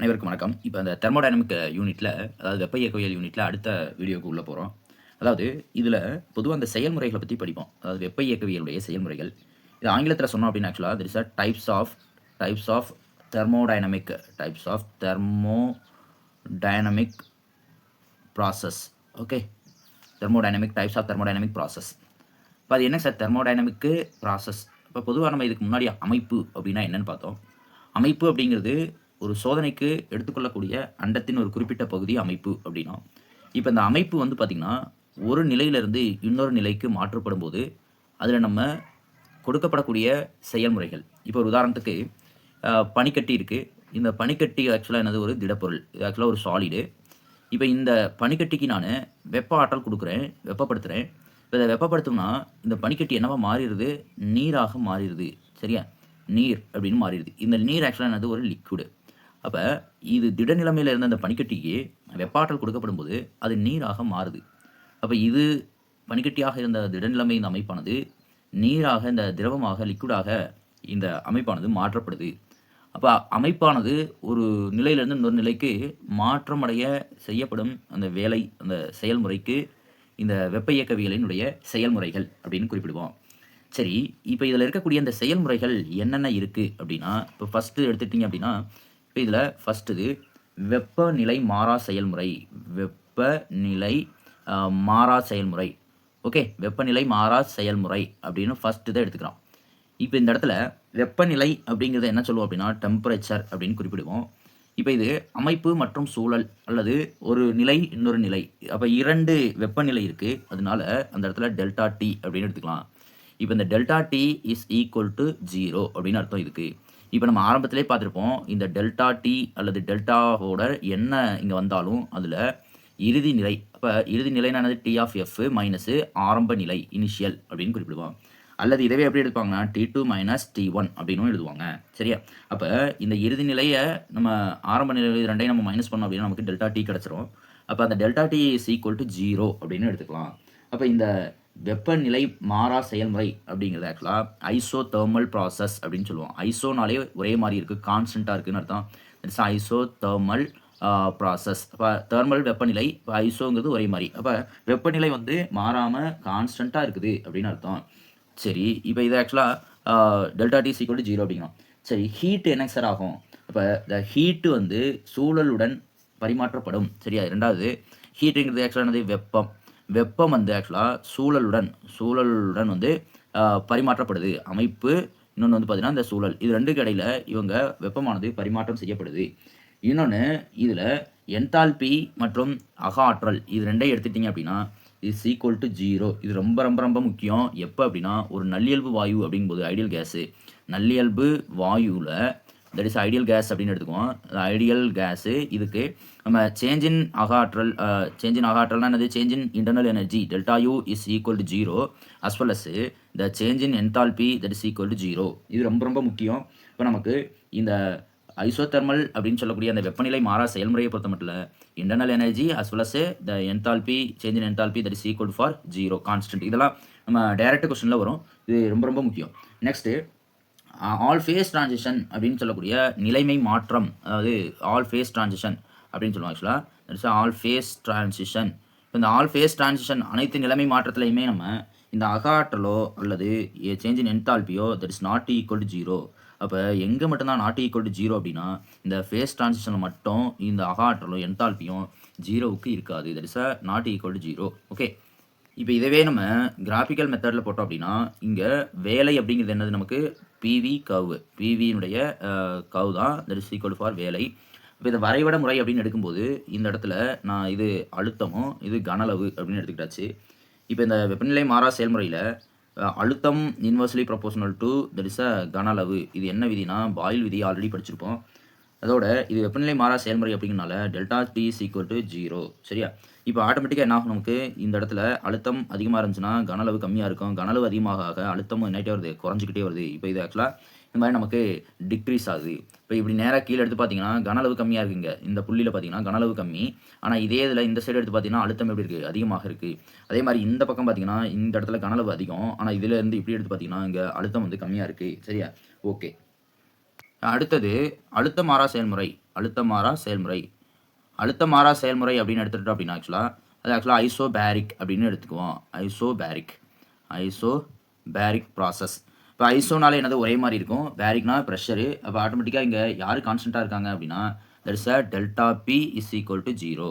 அனைவருக்கும் வணக்கம். இப்போ அந்த தெர்மோடைனமிக் யூனிட்டில் அதாவது வெப்ப இயக்கவியல் யூனிட்டில் அடுத்த வீடியோக்கு உள்ளே போகிறோம் அதாவது இதில் பொதுவாக அந்த செயல்முறைகளை பற்றி படிப்போம். அதாவது வெப்ப இயக்கவியலுடைய செயல்முறைகள். இது ஆங்கிலத்தில் சொன்னோம் அப்படின்னு ஆக்சுவலாக there is types of types of thermodynamic types of thermodynamic process okay thermodynamic types of thermodynamic process இப்போ அது என்ன சார் தெர்மோடைனமிக்கு ப்ராசஸ் இப்போ பொதுவாக நம்ம இதுக்கு முன்னாடி அமைப்பு அப்படின்னா என்னென்னு பார்த்தோம். அமைப்பு அப்படிங்கிறது ஒரு சோதனைக்கு எடுத்துக்கொள்ளக்கூடிய அண்டத்தின் ஒரு குறிப்பிட்ட பகுதி அமைப்பு அப்படின்னா இப்போ இந்த அமைப்பு வந்து பார்த்திங்கன்னா ஒரு நிலையிலிருந்து இன்னொரு நிலைக்கு மாற்றப்படும் போது அதில் நம்ம கொடுக்கப்படக்கூடிய செயல்முறைகள். இப்போ ஒரு உதாரணத்துக்கு பனிக்கட்டி இருக்குது இந்த பனிக்கட்டி ஆக்சுவலாக என்னது? ஒரு திடப்பொருள். இது ஆக்சுவலாக ஒரு சாலிடு இப்போ இந்த பனிக்கட்டிக்கு நான் வெப்ப ஆற்றல் கொடுக்குறேன் வெப்பப்படுத்துகிறேன் இப்போ இதை வெப்பப்படுத்தோம்னா இந்த பனிக்கட்டி என்னவா மாறிடுது? நீராக மாறிடுது. சரியா? நீர் அப்படின்னு மாறிடுது. இந்த நீர் ஆக்சுவலாக என்னது? ஒரு லிக்விடு அப்போ இது திட நிலைமையில் இருந்த அந்த பனிக்கட்டிக்கு வெப்பாற்றல் கொடுக்கப்படும் போது அது நீராக மாறுது. அப்போ இது பனிக்கட்டியாக இருந்த திடநிலைமை இந்த அமைப்பானது நீராக இந்த திரவமாக லிக்விடாக இந்த அமைப்பானது மாற்றப்படுது. அப்போ அமைப்பானது ஒரு நிலையிலிருந்து இன்னொரு நிலைக்கு மாற்றமடைய செய்யப்படும் அந்த வேலை அந்த செயல்முறைக்கு இந்த வெப்ப இயக்கவியலினுடைய செயல்முறைகள் அப்படின்னு குறிப்பிடுவோம். சரி இப்போ இதில் இருக்கக்கூடிய இந்த செயல்முறைகள் என்னென்ன இருக்குது அப்படின்னா இப்போ ஃபஸ்ட்டு எடுத்துட்டிங்க அப்படின்னா இதில் ஃபஸ்ட்டு இது வெப்பநிலை மாறா செயல்முறை. வெப்பநிலை மாறா செயல்முறை. ஓகே வெப்பநிலை மாறா செயல்முறை அப்படின்னு ஃபஸ்ட்டு தான் எடுத்துக்கிறோம். இப்போ இந்த இடத்துல வெப்பநிலை அப்படிங்கிறத என்ன சொல்லுவோம் அப்படின்னா டெம்பரேச்சர் அப்படின்னு குறிப்பிடுவோம். இப்போ இது அமைப்பு மற்றும் சூழல் அல்லது ஒரு நிலை இன்னொரு நிலை. அப்போ இரண்டு வெப்பநிலை இருக்குது அதனால அந்த இடத்துல டெல்டா டி அப்படின்னு எடுத்துக்கலாம். இப்போ இந்த delta T is equal to zero அப்படின்னு அர்த்தம் இதுக்கு. இப்போ நம்ம ஆரம்பத்திலே பார்த்துருப்போம் இந்த டெல்டா டி அல்லது டெல்டாவோட என்ன இங்கே வந்தாலும் அதில் இறுதி நிலை அப்போ இறுதி நிலைனானது டி ஆஃப் எஃப் மைனஸு ஆரம்ப நிலை இனிஷியல் அப்படின்னு குறிப்பிடுவோம் அல்லது இதவே எப்படி எடுப்பாங்கன்னா T two minus T one அப்படின்னும் எழுதுவாங்க. சரியா? அப்போ இந்த இறுதி நிலையை நம்ம ஆரம்ப நிலை ரெண்டையும் நம்ம மைனஸ் பண்ணோம் அப்படின்னா நமக்கு டெல்டா டி கிடச்சிரும். அப்போ அந்த delta T is equal to zero அப்படின்னு எடுத்துக்கலாம். அப்போ இந்த வெப்பநிலை மாறா செயல்முறை அப்படிங்கிறது ஆக்சுவலாக ஐசோ தேர்மல் ப்ராசஸ் அப்படின்னு சொல்லுவோம். ஐசோனாலே ஒரே மாதிரி இருக்குது கான்ஸ்டண்ட்டாக இருக்குன்னு அர்த்தம். இட்ஸ் ஐசோ தேர்மல் ப்ராசஸ் அப்போ தேர்மல் வெப்பநிலை இப்போ ஐசோங்கிறது ஒரே மாதிரி. அப்போ வெப்பநிலை வந்து மாறாமல் கான்ஸ்டண்ட்டாக இருக்குது அப்படின்னு அர்த்தம். சரி இப்போ இது ஆக்சுவலாக டெல்டா டி சீக்வல் ஜீரோ அப்படிங்கிறோம் சரி ஹீட் என்ன சார் ஆகும்? இப்போ இந்த ஹீட்டு வந்து சூழலுடன் பரிமாற்றப்படும். சரியா? ரெண்டாவது ஹீட்டுங்கிறது ஆக்சுவலாக என்னது? வெப்பம். வெப்பம் வந்து ஆக்சுவலாக சூழலுடன் சூழலுடன் வந்து பரிமாற்றப்படுது. அமைப்பு இன்னொன்று வந்து பார்த்தீங்கன்னா இந்த சூழல். இது ரெண்டுக்கு இடையில் இவங்க வெப்பமானது பரிமாற்றம் செய்யப்படுது. இன்னொன்று இதில் என்தால்பி மற்றும் அகாற்றல் இது ரெண்டையும் எடுத்துட்டிங்க அப்படின்னா இஸ் ஈக்குவல் டு ஜீரோ இது ரொம்ப ரொம்ப ரொம்ப முக்கியம். எப்போ அப்படின்னா ஒரு நல்லியல்பு வாயு அப்படிங்கும்போது ஐடியல் கேஸு நல்லியல்பு வாயுவில் தட் இஸ் ஐடியல் கேஸ் அப்படின்னு எடுத்துக்குவோம். ஐடியல் கேஸு இதுக்கு நம்ம சேஞ்ச் இன் அகாற்றல் சேஞ்ச் இன் அகாற்றல்னா என்னது? Change in internal energy delta U is equal to zero as well as the change in enthalpy that is equal to zero இது ரொம்ப ரொம்ப முக்கியம். இப்போ நமக்கு இந்த ஐசோதெர்மல் அப்படின்னு சொல்லக்கூடிய அந்த வெப்பநிலை மாறா செயல்முறையை பொறுத்த மட்டும் இல்லை internal energy as well as the enthalpy change in enthalpy that is equal for zero constant இதெல்லாம் நம்ம டைரக்ட் கொஸ்டினில் வரும். இது ரொம்ப ரொம்ப முக்கியம். நெக்ஸ்ட்டு ஆல் ஃபேஸ் ட்ரான்சிஷன் அப்படின்னு சொல்லக்கூடிய நிலைமை மாற்றம் அதாவது ஆல் ஃபேஸ் ட்ரான்சிஷன் அப்படின்னு சொல்லுவாங்க ஆக்சுவலாக தட்ஸ் ஆல் ஃபேஸ் ட்ரான்சிஷன் இப்போ இந்த ஆல் ஃபேஸ் ட்ரான்சிஷன் அனைத்து நிலைமை மாற்றத்துலையுமே நம்ம இந்த அகாற்றலோ அல்லது change in என்தால்பியோ that is not equal to zero அப்போ எங்கே மட்டும்தான் நாட் ஈக்குவல் டு ஜீரோ அப்படின்னா இந்த ஃபேஸ் ட்ரான்சிஷனில் மட்டும் இந்த அகாற்றலும் என்தால்பியும் ஜீரோவுக்கு இருக்காது. That is a not equal to zero okay இப்போ இதவே நம்ம கிராஃபிக்கல் மெத்தடில் போட்டோம் அப்படின்னா இங்கே வேலை அப்படிங்கிறது என்னது நமக்கு? பிவி கவு பிவியினுடைய கவ் தான். தட் இஸ் ஈக்குவல் ஃபார் வேலை. இப்போ இந்த வரைவட முறை அப்படின்னு எடுக்கும்போது இந்த இடத்துல நான் இது அழுத்தமும் இது கனளவு அப்படின்னு எடுத்துக்கிட்டாச்சு. இப்போ இந்த வெப்பநிலை மாறா செயல்முறையில் அழுத்தம் inversely proportional to that is a கனளவு இது என்ன விதினா பாயில் விதி ஆல்ரெடி படிச்சிருப்போம். அதோட இது வெப்பநிலை மாறா செயல்முறை அப்படிங்கிறனால delta T is equal to zero சரியா? இப்போ ஆட்டோமேட்டிக்காக என்ன ஆகும் நமக்கு? இந்த இடத்துல அழுத்தம் அதிகமாக இருந்துச்சுன்னா கனளவு கம்மியாக இருக்கும். கனளவு அதிகமாக ஆக அழுத்தம் என்னட்டே வருது குறைஞ்சிக்கிட்டே வருது. இப்போ இது ஆக்சுவலாக இந்த மாதிரி நமக்கு டிக்ரீஸ் ஆகுது. இப்போ இப்படி நேராக கீழே எடுத்து பார்த்தீங்கன்னா கனளவு கம்மியாக இருக்குங்க. இந்த புள்ளியில் பார்த்தீங்கன்னா கனளவு கம்மி. ஆனால் இதே இதில் இந்த சைடு எடுத்து பார்த்தீங்கன்னா அழுத்தம் எப்படி இருக்குது அதிகமாக இருக்குது அதே மாதிரி இந்த பக்கம் பார்த்தீங்கன்னா இந்த இடத்துல கனளவு அதிகம். ஆனால் இதிலேருந்து இப்படி எடுத்து பார்த்தீங்கன்னா இங்கே அழுத்தம் வந்து கம்மியாக இருக்குது சரியா? ஓகே அடுத்தது அழுத்த மாறா செயல்முறை. அழுத்தம் மாறா செயல்முறை. அழுத்தம் மாறா செயல்முறை அப்படின்னு எடுத்துக்கிட்டோம் அப்படின்னா ஆக்சுவலாக அது ஆக்சுவலாக ஐசோபேரிக் அப்படின்னு எடுத்துக்குவோம். Isobaric isobaric process இப்போ ஐசோனாலே என்னது? ஒரே மாதிரி இருக்கும். பேரிக்னா ப்ரெஷரு அப்போ ஆட்டோமேட்டிக்காக இங்கே யார் கான்ஸ்டண்ட்டாக இருக்காங்க அப்படின்னா that is a delta P is equal to zero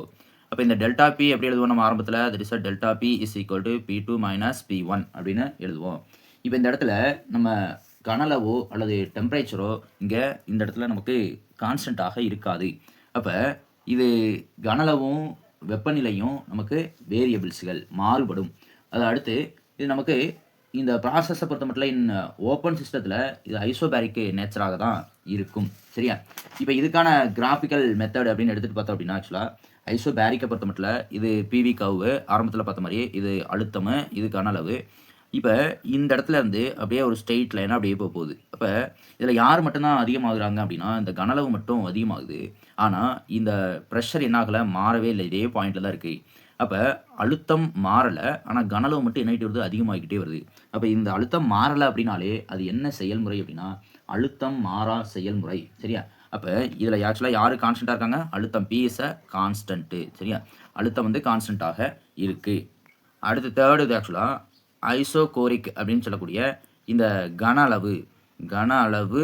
அப்போ இந்த டெல்டா பி எப்படி எழுதுவோம் நம்ம ஆரம்பத்தில்? That is a delta P is equal to P two minus P one அப்படின்னு எழுதுவோம். இப்போ இந்த இடத்துல நம்ம கனளவோ அல்லது டெம்பரேச்சரோ இங்கே இந்த இடத்துல நமக்கு கான்ஸ்டண்ட்டாக இருக்காது. அப்போ இது கனளவும் வெப்பநிலையும் நமக்கு வேரியபிள்ஸ்கள் மாறுபடும். அது அடுத்து இது நமக்கு இந்த ப்ராசஸை பொறுத்த மட்டும் இன் ஓப்பன் சிஸ்டத்தில் இது ஐசோபேரிக் நேச்சராக தான் இருக்கும். சரியா? இப்போ இதுக்கான கிராஃபிக்கல் மெத்தட் அப்படின்னு எடுத்துகிட்டு பார்த்தோம் அப்படின்னா ஆக்சுவலாக ஐசோபேரிக்கை பொறுத்த மட்டும் இது பிவி கவு ஆரம்பத்தில் பார்த்த மாதிரி இது அழுத்தம் இது கனளவு இப்போ இந்த இடத்துல இருந்து அப்படியே ஒரு ஸ்ட்ரெயிட் லைனாக அப்படியே போக போகுது. அப்போ இதில் யார் மட்டும்தான் அதிகமாகுறாங்க அப்படின்னா இந்த கனளவு மட்டும் அதிகமாகுது. ஆனால் இந்த ப்ரெஷர் என்ன ஆகலை மாறவே இல்லை. இதே பாயிண்டில் தான் இருக்குது அப்போ அழுத்தம் மாறலை. ஆனால் கனளவு மட்டும் என்னாகிட்டு வருது? அதிகமாகிக்கிட்டே வருது. அப்போ இந்த அழுத்தம் மாறலை அப்படின்னாலே அது என்ன செயல்முறை அப்படின்னா அழுத்தம் மாறா செயல்முறை. சரியா? அப்போ இதில் ஆக்சுவலாக யார் கான்ஸ்டண்ட்டாக இருக்காங்க? அழுத்தம் பிஎஸ் கான்ஸ்டன்ட்டு சரியா? அழுத்தம் வந்து கான்ஸ்டண்ட்டாக இருக்குது அடுத்து தேர்டு இது ஆக்சுவலாக ஐசோகோரிக் அப்படின்னு சொல்லக்கூடிய இந்த கன அளவு கன அளவு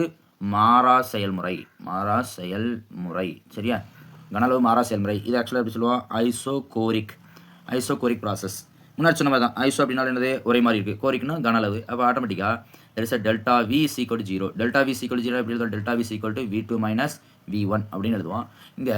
மாறா செயல்முறை மாறா செயல்முறை. சரியா? கன அளவு மாறா செயல்முறை. இது ஆக்சுவலாக எப்படி சொல்லுவோம்? ஐசோகோரிக். ஐசோகோரிக் ப்ராசஸ் முன்னாடி சொன்ன மாதிரி தான் ஐசோ அப்படின்னாலும் என்னது? ஒரே மாதிரி இருக்குது கோரிக்னா கன அளவு. அப்போ ஆட்டோமேட்டிக்காக there is a delta V is equal to zero delta V is equal zero எப்படி எழுதுவோம்? Delta V is equal to V two minus V one அப்படின்னு எழுதுவோம். இங்கே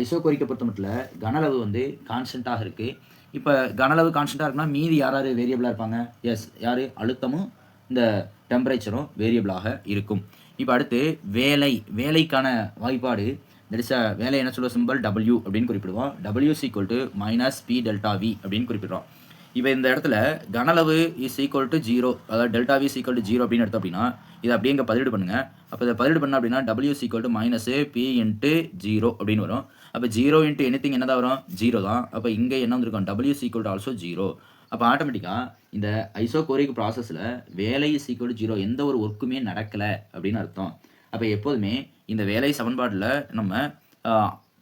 ஐசோகோரிக்கை பொறுத்த மட்டும் கன அளவு வந்து கான்ஸ்டண்ட்டாக இருக்குது இப்போ கனளவு கான்ஸ்டண்ட்டாக இருக்குன்னா மீதி யார் யார் வேரியபிளாக இருப்பாங்க? எஸ் யார்? அழுத்தமும் இந்த டெம்பரேச்சரும் வேரியபிளாக இருக்கும். இப்போ அடுத்து வேலை. வேலைக்கான வாய்ப்பாடு. தட் இஸ் வேலை என்ன சொல்லுவோம் சிம்பிள் டபிள்யூ அப்படின்னு குறிப்பிடுவோம். W is equal to minus P delta V அப்படின்னு குறிப்பிடுறோம். இப்போ இந்த இடத்துல கனளவு இஸ் ஈக்குவல் டு ஜீரோ அதாவது delta V equal to zero அப்படின்னு எடுத்தோம் அப்படின்னா இதை அப்படியே இங்கே பதிலீடு பண்ணுங்க. அப்போ இதை பதிலீடு பண்ண அப்படின்னா W equal to minus P into zero அப்படின்னு வரும். அப்போ ஜீரோ இன்ட்டு எனிதிங் என்ன தான் வரும்? ஜீரோ தான். அப்போ இங்கே என்ன வந்திருக்கும்? W equal to also zero அப்போ ஆட்டோமேட்டிக்காக இந்த ஐசோகோரிக் ப்ராசஸில் வேலை சீக்வல் டு ஜீரோ எந்த ஒரு ஒர்க்குமே நடக்கலை அப்படின்னு அர்த்தம். அப்போ எப்போதுமே இந்த வேலை சமன்பாட்டில் நம்ம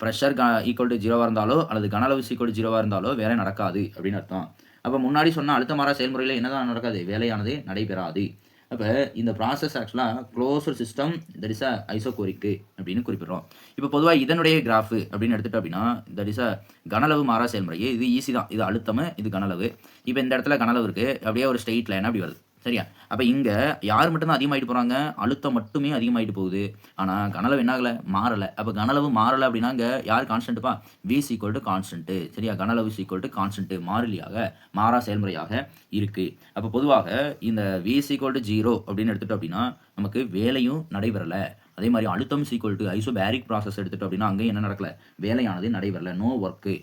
ப்ரெஷர் க ஈக்குவல் டு ஜீரோவாக இருந்தாலோ அல்லது கன அளவு ஈக்குவல் டு ஜீரோவாக இருந்தாலோ வேலை நடக்காது அப்படின்னு அர்த்தம். அப்போ முன்னாடி சொன்ன அழுத்த மாறா செயல்முறையில் என்னதான் நடக்காது? வேலையானது நடைபெறாது. அப்போ இந்த ப்ராசஸ் ஆக்சுவலாக closed system that is a isochoric அப்படின்னு குறிப்பிடுறோம். இப்போ பொதுவாக இதனுடைய கிராஃபு அப்படின்னு எடுத்துட்டோம் அப்படின்னா தட் இஸ் அ கனளவு மாறா செயல்முறை இது ஈஸி தான். இது அழுத்தம் இது கனளவு இப்போ இந்த இடத்துல கனளவு இருக்குது அப்படியே ஒரு ஸ்ட்ரெயிட் லைன் அப்படி வருது. சரியா? அப்போ இங்கே யார் மட்டும்தான் அதிகமாகிட்டு போகிறாங்க அழுத்தம் மட்டுமே அதிகமாகிட்டு போகுது. ஆனால் கனளவு என்ன ஆகலை? மாறலை. அப்போ கனளவு மாறலை அப்படின்னா இங்கே யார் கான்ஸ்டன்ட்டுப்பா V is equal to constant சரியா? கனளவு சீக்வல் டு கான்ஸ்டன்ட்டு மாறிலியாக மாறா செயல்முறையாக இருக்குது அப்போ பொதுவாக இந்த வி சீக்வல் டு ஜீரோ அப்படின்னு எடுத்துட்டோம் அப்படின்னா நமக்கு வேலையும் நடைபெறலை. அதே மாதிரி அழுத்தம் சீக்வல் டு ஐசோபேரிக் ப்ராசஸ் எடுத்துட்டோம் அப்படின்னா அங்கேயும் என்ன நடக்கல? வேலையானது நடைபெறலை. நோ ஒர்க்கு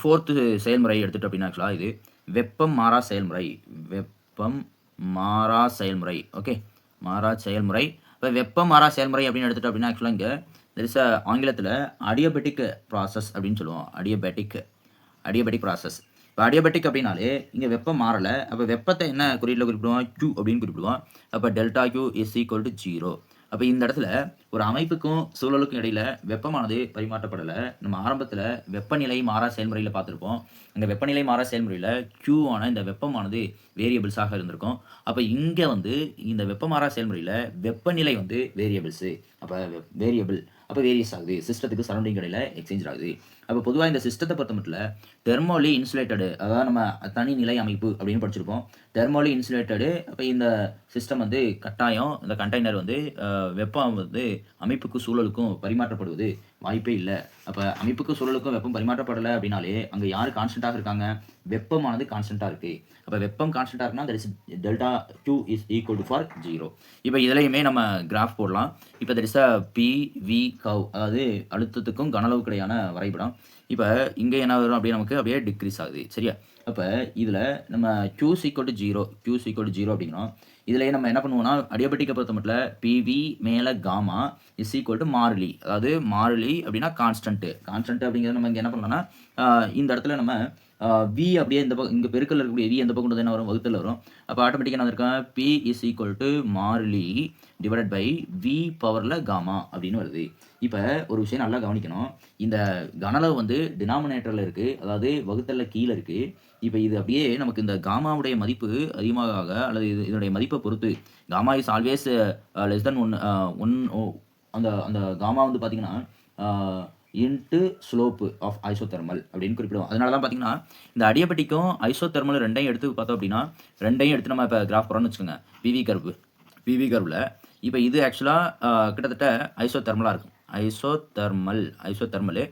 ஃபோர்த்து செயல்முறை எடுத்துட்டோம் அப்படின்னா ஆக்சுவலாக இது வெப்பம் மாறா செயல்முறை. வெப்பம் மாறா செயல்முறை. ஓகே மாறா செயல்முறை. இப்போ வெப்பம் மாறா செயல்முறை அப்படின்னு எடுத்துட்டோம் அப்படின்னா ஆக்சுவலாக இங்கே தெர் ஆங்கிலத்தில் அடியபெட்டிக் ப்ராசஸ் அப்படின்னு சொல்லுவோம். அடியபெட்டிக் அடியபெட்டிக் ப்ராசஸ் இப்போ அடியபெட்டிக் அப்படின்னாலே இங்கே வெப்பம் மாறலை. அப்போ வெப்பத்தை என்ன குறியீட்டில் குறிப்பிடுவோம்? Q அப்படின்னு குறிப்பிடுவோம். அப்போ delta Q is equal to zero அப்போ இந்த இடத்துல ஒரு அமைப்புக்கும் சூழலுக்கும் இடையில வெப்பமானது பரிமாற்றப்படலை. நம்ம ஆரம்பத்தில் வெப்பநிலை மாறா செயல்முறையில் பார்த்துருப்போம். அந்த வெப்பநிலை மாறா செயல்முறையில் க்யூவான இந்த வெப்பமானது வேரியபிள்ஸாக இருந்திருக்கும். அப்போ இங்கே வந்து இந்த வெப்ப மாறா செயல்முறையில் வெப்பநிலை வந்து வேரியபிள்ஸு அப்போ வேரியபிள் அப்போ வேரியஸ் ஆகுது. சிஸ்டத்துக்கு சரௌண்டிங் இடையில எக்ஸ்சேஞ்ச் ஆகுது. அப்போ பொதுவாக இந்த சிஸ்டத்தை பொறுத்த மட்டும் தெர்மோலி இன்சுலேட்டடு அதாவது நம்ம தனி நிலை அமைப்பு அப்படின்னு படிச்சிருப்போம். தெர்மோலி இன்சுலேட்டடு அப்போ இந்த சிஸ்டம் வந்து கட்டாயம் இந்த கண்டெய்னர் வந்து வெப்பம் வந்து அமைப்புக்கும் சூழலுக்கும் பரிமாற்றப்படுவது வாய்ப்பே இல்லை. அப்போ அமைப்புக்கும் சூழலுக்கும் வெப்பம் பரிமாற்றப்படலை அப்படின்னாலே அங்கே யார் கான்ஸ்டண்ட்டாக இருக்காங்க? வெப்பமானது கான்ஸ்டண்ட்டாக இருக்குது அப்போ வெப்பம் கான்ஸ்டண்ட்டாக இருக்குன்னா that is delta two is equal to for zero இப்போ இதுலையுமே நம்ம கிராஃப் போடலாம். இப்போ that is a P V curve அதாவது அழுத்தத்துக்கும் கனளவுக்கு இடையான வரைபடம். இப்போ இங்கே என்ன வரும் அப்படியே நமக்கு அப்படியே டிக்ரீஸ் ஆகுது சரியா? அப்போ இதில் நம்ம q equal to zero Q equal to zero அப்படிங்கிறோம். இதில் நம்ம என்ன பண்ணுவோம்னா அடியபட்டிக்கை பொறுத்த மட்டும் பிவி மேலே காமா இஸ் ஈக்குவல் டு மாறிலி. அதாவது மாறிலி அப்படின்னா கான்ஸ்டன்ட்டு கான்ஸ்டன்ட் அப்படிங்கிறது நம்ம இங்கே என்ன பண்ணலாம்னா இந்த இடத்துல நம்ம வி அப்படியே இந்த பக்கம் இங்கே பெருக்கல் இருக்கக்கூடிய வி எந்த பக்கம் கொண்டு வந்து என்ன வரும்? வகுத்தில் வரும். அப்போ ஆட்டோமேட்டிக்காக நான் இருக்கேன் பி இஸ் ஈக்குவல் டு மாறிலி டிவைடட் பை வி பவரில் காமா அப்படின்னு வருது. இப்போ ஒரு விஷயம் நல்லா கவனிக்கணும். இந்த கனளவு வந்து டினாமினேட்டரில் இருக்குது அதாவது வகுத்தலில் கீழே இருக்குது இப்போ இது அப்படியே நமக்கு இந்த காமாவுடைய மதிப்பு அதிகமாக ஆக அல்லது இது இதனுடைய மதிப்பை பொறுத்து gamma is always less than one one அந்த அந்த காமா வந்து பார்த்திங்கன்னா uh, into slope of isothermal அப்படின்னு குறிப்பிடுவோம். அதனால தான் பார்த்தீங்கன்னா இந்த அடியபட்டிக்கும் ஐசோதெர்மல் ரெண்டையும் எடுத்து பார்த்தோம் அப்படின்னா ரெண்டையும் எடுத்து நம்ம இப்போ கிராஃப் போகிறோம்னு வச்சுக்கோங்க. பிவி கர்வு பிவி கர்வில் இப்போ இது ஆக்சுவலாக கிட்டத்தட்ட ஐசோதெர்மலாக இருக்கும். ஐசோதெர்மல் ஐசோதெர்மலு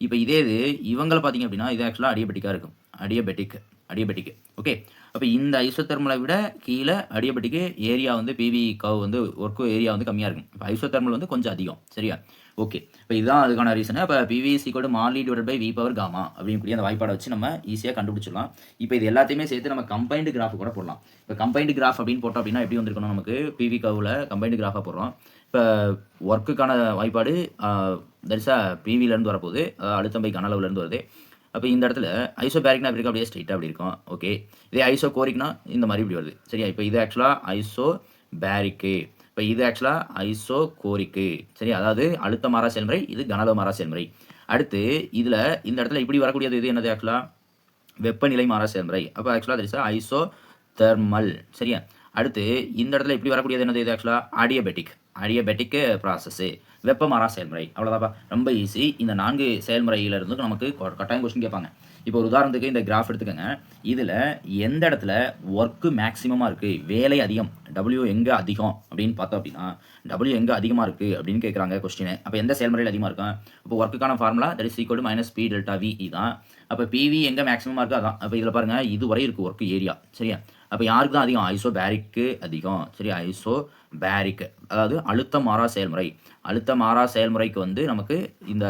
இப்போ இதே இது இவங்களை பார்த்தீங்க அப்படின்னா இது ஆக்சுவலாக அடியபெட்டிக்காக இருக்கும். அடியபெட்டிக் அடியபெட்டிக் ஓகே அப்போ இந்த ஐசோதெர்மலை விட கீழே அடியபெட்டிக்கு ஏரியா வந்து பிவி கவ் வந்து ஒர்க்கு ஏரியா வந்து கம்மியாக இருக்கும். இப்போ ஐசோதெர்மல் வந்து கொஞ்சம் அதிகம். சரியா? ஓகே இப்போ இதுதான் அதுக்கான ரீசன் இப்போ பிவி கூட Marley divide by V power gamma அப்படின்னு கூடிய அந்த வாய்ப்பாடை வச்சு நம்ம ஈஸியாக கண்டுபிடிச்சிடலாம். இப்போ இது எல்லாத்தையுமே சேர்த்து நம்ம கம்பைன்டு கிராஃப் கூட போடலாம். இப்போ கம்பைன்டு கிராஃப் அப்படின்னு போட்டோம் அப்படின்னா எப்படி வந்திருக்கணும் நமக்கு? பிவி கவில் கம்பைன்டு கிராஃபாக போடுறோம். இப்போ ஒர்க்குக்கான வாய்ப்பாடு தரிசா பிவிலேருந்து வரப்போகுது. அழுத்தம் பை கனளவுலேருந்து வருது. அப்போ இந்த இடத்துல ஐசோ பேரிக்னா அப்படி இருக்கும் அப்படியே ஸ்ட்ரைட்டாக அப்படி இருக்கும். ஓகே இதே ஐசோ கோரிக்னா இந்த மாதிரி இப்படி வருது. சரியா? இப்போ இது ஆக்சுவலாக ஐசோ பேரிக்கு இப்போ இது ஆக்சுவலாக ஐசோ கோரிக்கு. சரி அதாவது அழுத்த மாறா செயல்முறை இது கனல மாறா செயல்முறை. அடுத்து இதில் இந்த இடத்துல இப்படி வரக்கூடியது இது என்னது ஆக்சுவலாக வெப்பநிலை மாறா செயல்முறை. அப்போ ஆக்சுவலாக தெரிசா ஐசோ தெர்மல் சரியா? அடுத்து இந்த இடத்துல இப்படி வரக்கூடியது என்னது இது ஆக்சுவலாக ஆடியபெட்டிக் அடியபெட்டிக் ப்ராசஸ்ஸு வெப்ப மாறா செயல்முறை. அவ்வளோதாப்பா ரொம்ப ஈஸி இந்த நான்கு செயல்முறையிலிருந்து நமக்கு கட்டாயம் கொஸ்டின் கேட்பாங்க. இப்போ ஒரு உதாரணத்துக்கு இந்த கிராஃப் எடுத்துக்கோங்க. இதில் எந்த இடத்துல ஒர்க்கு மேக்ஸிமமாக இருக்குது வேலை அதிகம். டபிள்யூ எங்கே அதிகம்? அப்படின்னு பார்த்தோம் அப்படின்னா டபிள்யூ எங்கே அதிகமாக இருக்குது அப்படின்னு கேட்குறாங்க கொஸ்டின் அப்போ எந்த செயல்முறையில் அதிகமாக இருக்கும்? இப்போ ஒர்க்குக்கான formula that is equal minus P delta V தான். அப்போ பிவி எங்கே மேக்ஸிமமாக இருக்குது அதான். அப்போ இதில் பாருங்கள் இது வரை இருக்குது ஒர்க்கு ஏரியா சரியா? அப்போ யாருக்கு தான் அதிகம்? ஐசோ பேரிக்கு அதிகம். சரி ஐசோ பேரிக் அதாவது அழுத்த மாறா செயல்முறை. அழுத்த மாறா செயல்முறைக்கு வந்து நமக்கு இந்த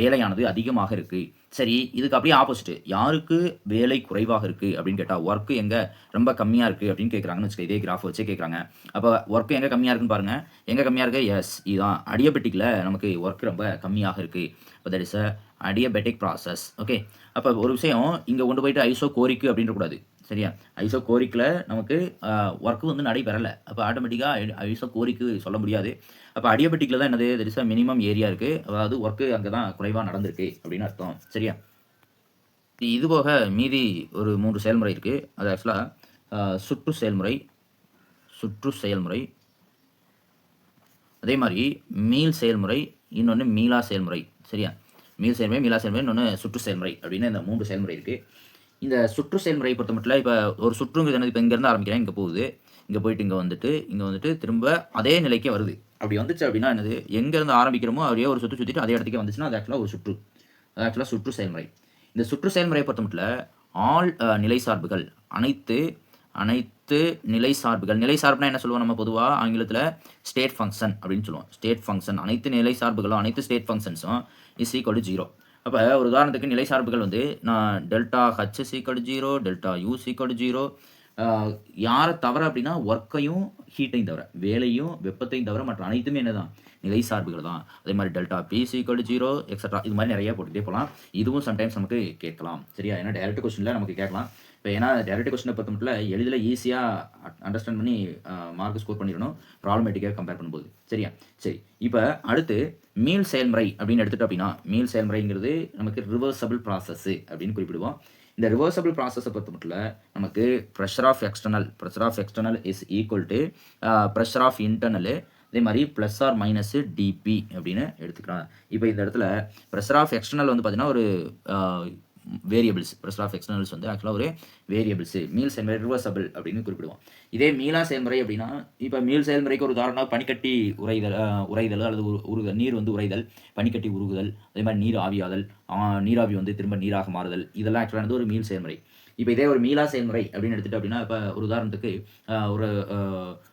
வேலையானது அதிகமாக இருக்குது சரி இதுக்கு அப்படியே ஆப்போசிட் யாருக்கு வேலை குறைவாக இருக்குது அப்படின்னு கேட்டால் ஒர்க்கு எங்கே ரொம்ப கம்மியாக இருக்குது அப்படின்னு கேட்குறாங்கன்னு வச்சுக்க இதே கிராஃப் வச்சு கேட்குறாங்க அப்போ ஒர்க்கு எங்கே கம்மியாக இருக்குன்னு பாருங்கள் எங்கே கம்மியாக இருக்குது எஸ் இதுதான் அடியபெட்டிக்கில் நமக்கு ஒர்க் ரொம்ப கம்மியாக இருக்குது இப்போ that is a adiabatic process okay அப்போ ஒரு விஷயம் இங்கே கொண்டு போயிட்டு ஐசோ கோரிக்கு அப்படின்ற கூடாது சரியா? ஐசோ கோரிக்கில் நமக்கு ஒர்க்கு வந்து நடைபெறலை. அப்போ ஆட்டோமேட்டிக்காக ஐசோ கோரிக்கு சொல்ல முடியாது. அப்போ அடியபெட்டிக்கில் தான் என்னது? தெரிசா மினிமம் ஏரியா இருக்குது அதாவது ஒர்க்கு அங்கே தான் குறைவாக நடந்திருக்கு அப்படின்னு அர்த்தம். சரியா? இது போக மீதி ஒரு மூன்று செயல்முறை இருக்குது அது ஆக்சுவலாக சுற்று செயல்முறை சுற்று செயல்முறை. அதே மாதிரி மீள் செயல்முறை இன்னொன்று மீளா செயல்முறை. சரியா? மீள் செயல்முறை மீளா செயல்முறை இன்னொன்று சுற்று செயல்முறை அப்படின்னு இந்த மூன்று செயல்முறை இருக்குது இந்த சுற்று செயல்முறையை பொறுத்த மட்டும் இப்போ ஒரு சுற்றுங்கிறது என்னது? இப்போ இங்கேருந்து ஆரம்பிக்கிறேன் இங்கே போகுது. இங்கே போயிட்டு இங்கே வந்துட்டு இங்கே வந்துட்டு திரும்ப அதே நிலைக்கே வருது. அப்படி வந்துச்சு அப்படின்னா என்னது? எங்கேருந்து ஆரம்பிக்கிறோமோ அப்படியே ஒரு சுற்று சுற்றிட்டு அதே இடத்துக்கே வந்துச்சுன்னா அது ஆக்சுவலாக ஒரு சுற்று. அது ஆக்சுவலாக சுற்று செயல்முறை. இந்த சுற்று செயல்முறையை பொறுத்த மட்டும் ஆல் நிலை சார்புகள் அனைத்து அனைத்து நிலை சார்புகள். நிலை சார்புனா என்ன சொல்லுவோம் நம்ம பொதுவாக ஆங்கிலத்தில் ஸ்டேட் ஃபங்க்ஷன் அப்படின்னு சொல்லுவோம். ஸ்டேட் ஃபங்க்ஷன் அனைத்து நிலை சார்புகளும் அனைத்து ஸ்டேட் ஃபங்க்ஷன்ஸும் இஸ் ஈக்குவல் டு ஜீரோ அப்போ ஒரு உதாரணத்துக்கு நிலை சார்புகள் வந்து நான் delta H is equal zero delta U is equal zero யாரை தவிர அப்படின்னா ஒர்க்கையும் ஹீட்டையும் தவிர வேலையும் வெப்பத்தையும் தவிர மற்ற அனைத்துமே என்னதான்? நிலை சார்புகள் தான். அதே மாதிரி delta P is equal zero extra இது மாதிரி நிறைய போட்டுகிட்டே போகலாம். இதுவும் சம்டைம்ஸ் நமக்கு கேட்கலாம். சரியா? ஏன்னா டைரக்ட் கொஸ்டினில் நமக்கு கேட்கலாம். இப்போ ஏன்னா டைரக்ட் கொஸ்டினை பொறுத்த மட்டும் எளிதில் ஈஸியாக அண்டர்ஸ்டாண்ட் பண்ணி மார்க் ஸ்கோர் பண்ணிடணும். ப்ராப்ளமேட்டிக்காக கம்பேர் பண்ணும்போது. சரியா? சரி. இப்போ அடுத்து மீல் செயல்முறை அப்படின்னு எடுத்துட்டோம் அப்படின்னா மீல் செயல்முறைங்கிறது நமக்கு ரிவர்சபிள் ப்ராசஸ்ஸு அப்படின்னு குறிப்பிடுவோம். இந்த ரிவர்சபிள் ப்ராசஸை பொறுத்த மட்டும் நமக்கு pressure of external pressure of external is equal to pressure of internal அதே மாதிரி ப்ளஸ் ஆர் மைனஸு டிபி அப்படின்னு எடுத்துக்கலாம். இப்போ இந்த இடத்துல ப்ரெஷர் ஆஃப் எக்ஸ்டர்னல் வந்து பார்த்தீங்கன்னா ஒரு வேரியபிள்ஸ் ப்ரெஷர் ஆஃப் எக்ஸ்டர்னல்ஸ் வந்து ஆக்சுவலாக ஒரு வேரியபிள்ஸ் மீல் செயல்முறை ரிவர்சபிள் அப்படின்னு குறிப்பிடுவோம். இதே மீளா செயல்முறை அப்படின்னா இப்போ மீள் செயல்முறைக்கு ஒரு உதாரணம் பனிக்கட்டி உறைதல் உரைதல் உறைதல் அல்லது உருகுதல் நீர் வந்து உறைதல் பனிக்கட்டி உருகுதல் அதே மாதிரி நீர் ஆவியாதல் நீராவி வந்து திரும்ப நீராக மாறுதல் இதெல்லாம் ஆக்சுவலாக வந்து ஒரு மீள் செயல்முறை. இப்போ இதே ஒரு மீளா செயல்முறை அப்படின்னு எடுத்துகிட்டு அப்படின்னா இப்போ ஒரு உதாரணத்துக்கு ஒரு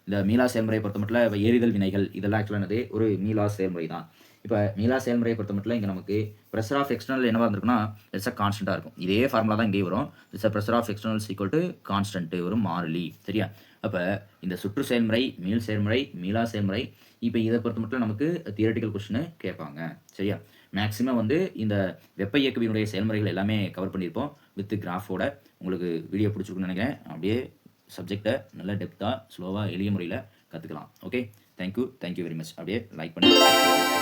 இந்த மீளா செயல்முறையை பொறுத்த மட்டும் இப்போ எரிதல் வினைகள் இதெல்லாம் ஆக்சுவலானது ஒரு மீளா செயல்முறை தான் இப்போ மீளா செயல்முறையை பொறுத்த மட்டும் இங்கே நமக்கு ப்ரெஷர் ஆஃப் எக்ஸ்டர்னல் என்னவாக இருந்திருக்குன்னா இட்ஸ் அ கான்ஸ்டண்ட்டாக இருக்கும். இதே ஃபார்முலா தான் இங்கே வரும். It's a pressure of external equal to constant ஒரு மாறிலி. சரியா? அப்போ இந்த சுற்று செயல்முறை மீள் செயல்முறை மீளா செயல்முறை இப்போ இதை பொறுத்த மட்டும் நமக்கு தியரட்டிக்கல் கொஸ்டின் கேட்பாங்க. சரியா? மேக்ஸிமம் வந்து இந்த வெப்ப இயக்கவியனுடைய செயல்முறைகள் எல்லாமே கவர் பண்ணியிருப்போம் வித் கிராஃபோட உங்களுக்கு வீடியோ பிடிச்சிருக்குன்னு நினைக்கிறேன். அப்படியே சப்ஜெக்டை நல்ல டெப்த்தாக ஸ்லோவாக எளிய முறையில் கற்றுக்கலாம் okay thank you thank you very much அப்படியே லைக் பண்ணி